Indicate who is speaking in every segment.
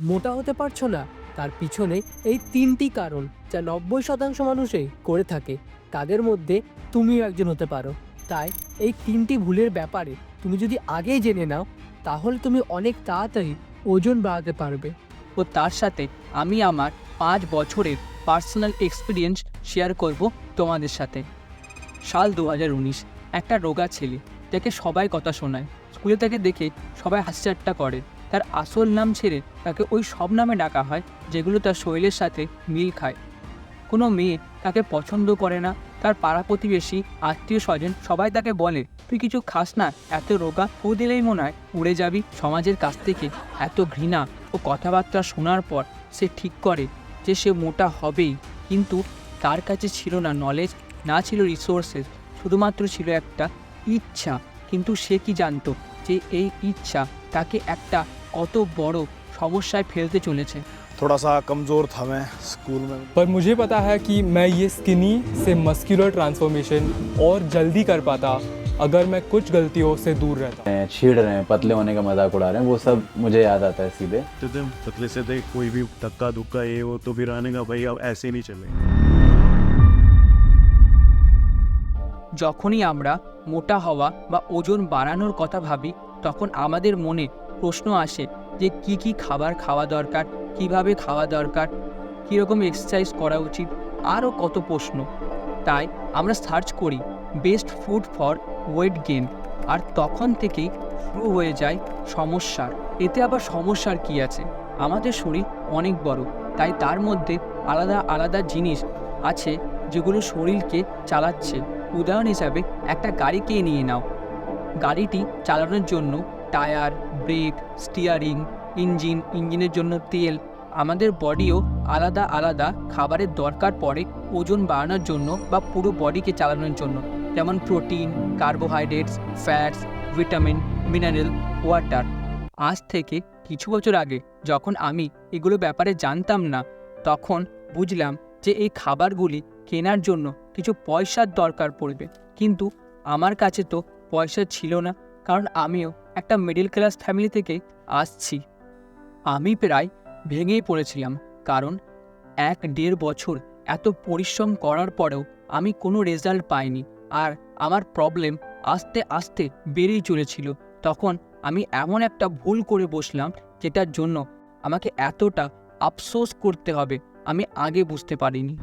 Speaker 1: মোটা হতে পারছ না। তার পিছনে এই তিনটি কারণ যা নব্বই শতাংশ মানুষই করে থাকে। তাদের মধ্যে তুমিও একজন হতে পারো। তাই এই তিনটি ভুলের ব্যাপারে তুমি যদি আগেই জেনে নাও, তাহলে তুমি অনেক তাড়াতাড়ি ওজন বাড়াতে পারবে।
Speaker 2: ও তার সাথে আমি আমার পাঁচ বছরের পার্সোনাল এক্সপিরিয়েন্স শেয়ার করব তোমাদের সাথে। সাল দু হাজার উনিশ, একটা রোগা ছেলে, যাকে সবাই কথা শোনায়। স্কুলে তাকে দেখে সবাই হাসিচাট্টা করে। তার আসল নাম ছেড়ে তাকে ওই সব নামে ডাকা হয় যেগুলো তার শরীরের সাথে মিল খায়। কোনো মেয়ে তাকে পছন্দ করে না, তার পাড়া প্রতিবেশী, আত্মীয় স্বজন সবাই তাকে বলে, তুই কিছু খাস না, এত রোগা ফু দিলেই মনে হয় উড়ে যাবি, সমাজের কাছ থেকে এত ঘৃণা ও কথাবার্তা শোনার পর সে ঠিক করে যে সে মোটা হবেই। কিন্তু তার কাছে ছিল না নলেজ না ছিল রিসোর্সেস শুধুমাত্র ছিল একটা ইচ্ছা। কিন্তু সে কি জানতো যে এই ইচ্ছা তাকে একটা কত বড় সমস্যায় ফেলতে চলেছে
Speaker 3: थोड़ा सा कमज़ोर था मैं स्कूल में
Speaker 4: पर मुझे पता है कि मैं ये स्किनी से मस्कुलर ट्रांसफॉर्मेशन और जल्दी कर पाता अगर मैं कुछ गलतियों से दूर रहता
Speaker 5: हैं, छीड़ रहे हैं पतले होने का मजाक उड़ा रहे हैं वो सब मुझे याद आता है सीधे
Speaker 6: तो तुम पतले से थे कोई भी धक्का धुक्का ये वो तो फिर आने का भाई अब ऐसे नहीं चले
Speaker 2: যখনই আমরা মোটা হওয়া বা ওজন বাড়ানোর কথা ভাবি তখন আমাদের মনে প্রশ্ন আসে যে কি কি খাবার খাওয়া দরকার, কীভাবে খাওয়া দরকার, কীরকম এক্সারসাইজ করা উচিত, আরও কত প্রশ্ন। তাই আমরা সার্চ করি best food for weight gain আর তখন থেকেই শুরু হয়ে যায় সমস্যার। এতে আবার সমস্যার কি আছে? আমাদের শরীর অনেক বড়, তাই তার মধ্যে আলাদা আলাদা জিনিস আছে যেগুলো শরীরকে চালাচ্ছে। উদাহরণ হিসাবে একটা গাড়িকে নিয়ে নাও। গাড়িটি চালানোর জন্য টায়ার, ব্রেক, স্টিয়ারিং, ইঞ্জিন, ইঞ্জিনের জন্য তেল। আমাদের বডিও আলাদা আলাদা খাবারের দরকার পড়ে ওজন বাড়ানোর জন্য বা পুরো বডিকে চালানোর জন্য। যেমন protein, carbohydrates, fats, vitamin, mineral, water. আজ থেকে কিছু বছর আগে যখন আমি এগুলো ব্যাপারে জানতাম না, তখন বুঝলাম যে এই খাবারগুলি কেনার জন্য কিছু পয়সার দরকার পড়বে। কিন্তু আমার কাছে তো পয়সা ছিল না, কারণ আমিও একটা মিডল ক্লাস ফ্যামিলি থেকে আসছি। আমি প্রায় ভেঙেই পড়েছিলাম, কারণ এক দেড় বছর এত পরিশ্রম করার পরেও আমি কোনো রেজাল্ট পাইনি আর আমার প্রবলেম আস্তে আস্তে বেড়েই চলেছিল। তখন আমি এমন একটা ভুল করে বসলাম যেটার জন্য আমাকে এতটা আফসোস করতে হবে, আমি আগে বুঝতে পারিনি।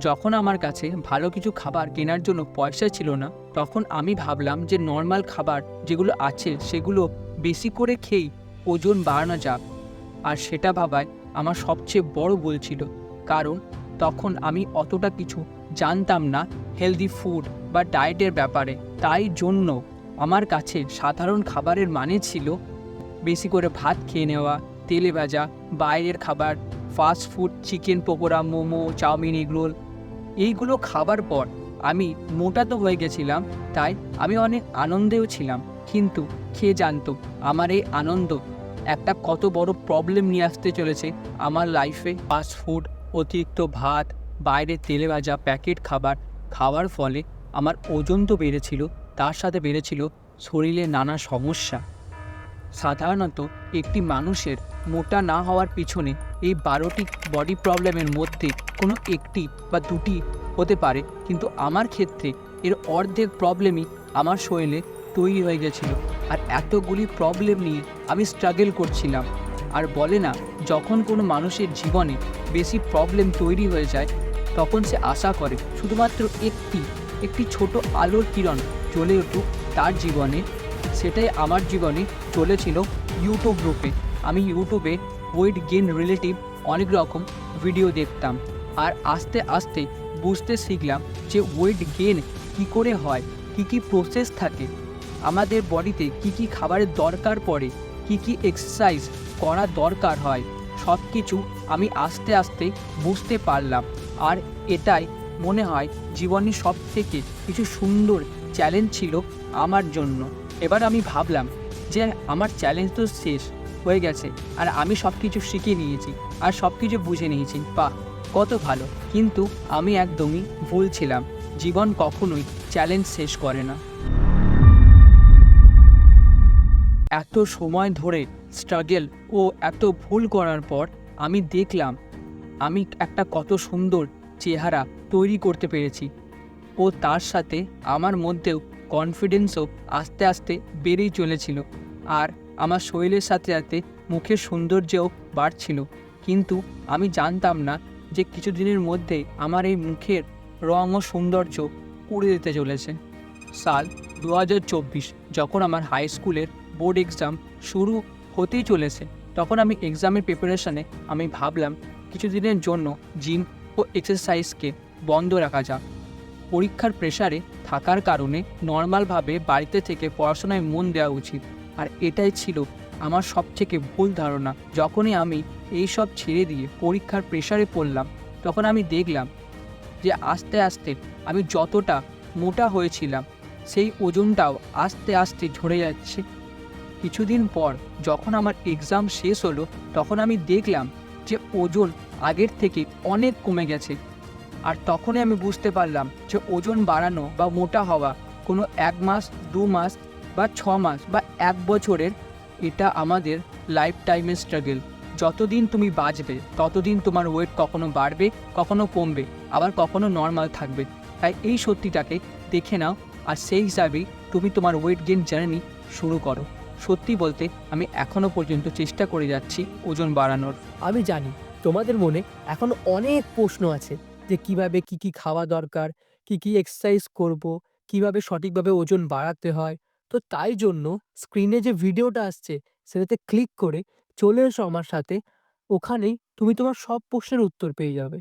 Speaker 2: যখন আমার কাছে ভালো কিছু খাবার কেনার জন্য পয়সা ছিল না, তখন আমি ভাবলাম যে নর্মাল খাবার যেগুলো আছে সেগুলো বেশি করে খেয়েই ওজন বাড়ানো যাক। আর সেটা ভাবায় আমার সবচেয়ে বড় ভুল ছিল। কারণ তখন আমি অতটা কিছু জানতাম না হেলদি ফুড বা ডায়েটের ব্যাপারে। তাই জন্য আমার কাছে সাধারণ খাবারের মানে ছিল বেশি করে ভাত খেয়ে নেওয়া, তেলে ভাজা, বাইরের খাবার fast food chicken pakora, momo, chowmein egg roll এইগুলো খাবার পর আমি মোটা তো হয়ে গেছিলাম, তাই আমি অনেক আনন্দেও ছিলাম। কিন্তু খেয়ে জানতো, আমার এই আনন্দ একটা কত বড় প্রবলেম নিয়ে আসতে চলেছে। আমার লাইফে ফাস্ট ফুড অতিরিক্ত ভাত, বাইরে তেলে ভাজা প্যাকেট খাবার, খাওয়ার ফলে আমার ওজন তো বেড়েছিল, তার সাথে বেড়েছিল শরীরে নানা সমস্যা। সাধারণত একটি মানুষের মোটা না হওয়ার পিছনে এই বারোটি বডি প্রবলেমের মধ্যে কোনো একটি বা দুটি হতে পারে। কিন্তু আমার ক্ষেত্রে এর অর্ধেক প্রবলেমই আমার শরীরে তৈরি হয়ে গেছিল। আর এতগুলি প্রবলেম নিয়ে আমি স্ট্রাগল করছিলাম। আর বলে না, যখন কোনো মানুষের জীবনে বেশি প্রবলেম তৈরি হয়ে যায়, তখন সে আশা করে শুধুমাত্র একটি একটি ছোট আলোর কিরণ চলে উঠুক তার জীবনে। সেটাই আমার জীবনে চলেছিল ইউটিউব গ্রুপে আমি ইউটিউবে ওয়েট গেন রিলেটিভ অনেক রকম ভিডিও দেখতাম। আর আস্তে আস্তে বুঝতে শিখলাম যে ওয়েট গেন কী করে হয়, কী কী প্রসেস থাকে, আমাদের বডিতে কী কী খাবারের দরকার পড়ে, কী কী এক্সারসাইজ করা দরকার হয় সব কিছু আমি আস্তে আস্তে বুঝতে পারলাম। আর এটাই মনে হয় জীবনের সব থেকে কিছু সুন্দর চ্যালেঞ্জ ছিল আমার জন্য। এবার আমি ভাবলাম যে আমার চ্যালেঞ্জ তো শেষ হয়ে গেছে। আর আমি সব কিছু শিখে নিয়েছি, আর সব কিছু বুঝে নিয়েছি। বা কত ভালো। কিন্তু আমি একদমই ভুল ছিলাম। জীবন কখনোই চ্যালেঞ্জ শেষ করে না। এত সময় ধরে স্ট্রাগল ও এত ভুল করার পর আমি দেখলাম, আমি একটা কত সুন্দর চেহারা তৈরি করতে পেরেছি। ও তার সাথে আমার মধ্যেও কনফিডেন্সও আস্তে আস্তে বেড়েই চলেছিল। আর আমার শরীরের সাথে সাথে মুখের সৌন্দর্যও বাড়ছিল। কিন্তু আমি জানতাম না যে কিছুদিনের মধ্যেই আমার এই মুখের রং ও সৌন্দর্য উড়ে দিতে চলেছে। সাল দু হাজার চব্বিশ যখন আমার হাই স্কুলের বোর্ড এক্সাম শুরু হতেই চলেছে, তখন আমি এক্সামের প্রিপারেশনে আমি ভাবলাম কিছুদিনের জন্য জিম ও এক্সারসাইজকে বন্ধ রাখা যাক। পরীক্ষার প্রেসারে থাকার কারণে নর্মালভাবে বাড়িতে থেকে পড়াশোনায় মন দেওয়া উচিত। আর এটাই ছিল আমার সবথেকে ভুল ধারণা। যখনই আমি এই সব ছেড়ে দিয়ে পরীক্ষার প্রেসারে পড়লাম, তখন আমি দেখলাম যে আস্তে আস্তে আমি যতটা মোটা হয়েছিলাম, সেই ওজনটাও আস্তে আস্তে ঝরে যাচ্ছে। কিছুদিন পর যখন আমার এক্সাম শেষ হলো, তখন আমি দেখলাম যে ওজন আগের থেকে অনেক কমে গেছে। আর তখনই আমি বুঝতে পারলাম যে ওজন বাড়ানো বা মোটা হওয়া কোনো এক মাস, দু মাস বা ছ মাস বা এক বছরের, এটা আমাদের লাইফ টাইমের স্ট্রাগল যতদিন তুমি বাঁচবে, ততদিন তোমার ওয়েট কখনো বাড়বে, কখনো কমবে, আবার কখনো নর্মাল থাকবে। তাই এই সত্যিটাকে দেখে নাও আর সেই হিসাবেই তুমি তোমার ওয়েট গেন জার্নি শুরু করো। সত্যি বলতে আমি এখনও পর্যন্ত চেষ্টা করে যাচ্ছি ওজন বাড়ানোর।
Speaker 1: আমি জানি তোমাদের মনে এখন অনেক প্রশ্ন আছে যে কীভাবে কি কি খাওয়া দরকার, কি কি এক্সারসাইজ করব, কীভাবে সঠিকভাবে ওজন বাড়াতে হয় তো তাই জন্য স্ক্রিনে যে ভিডিওটা আসছে, সেটাতে ক্লিক করে চলে এসো আমার সাথে। ওখানেই তুমি তোমার সব প্রশ্নের উত্তর পেয়ে যাবে।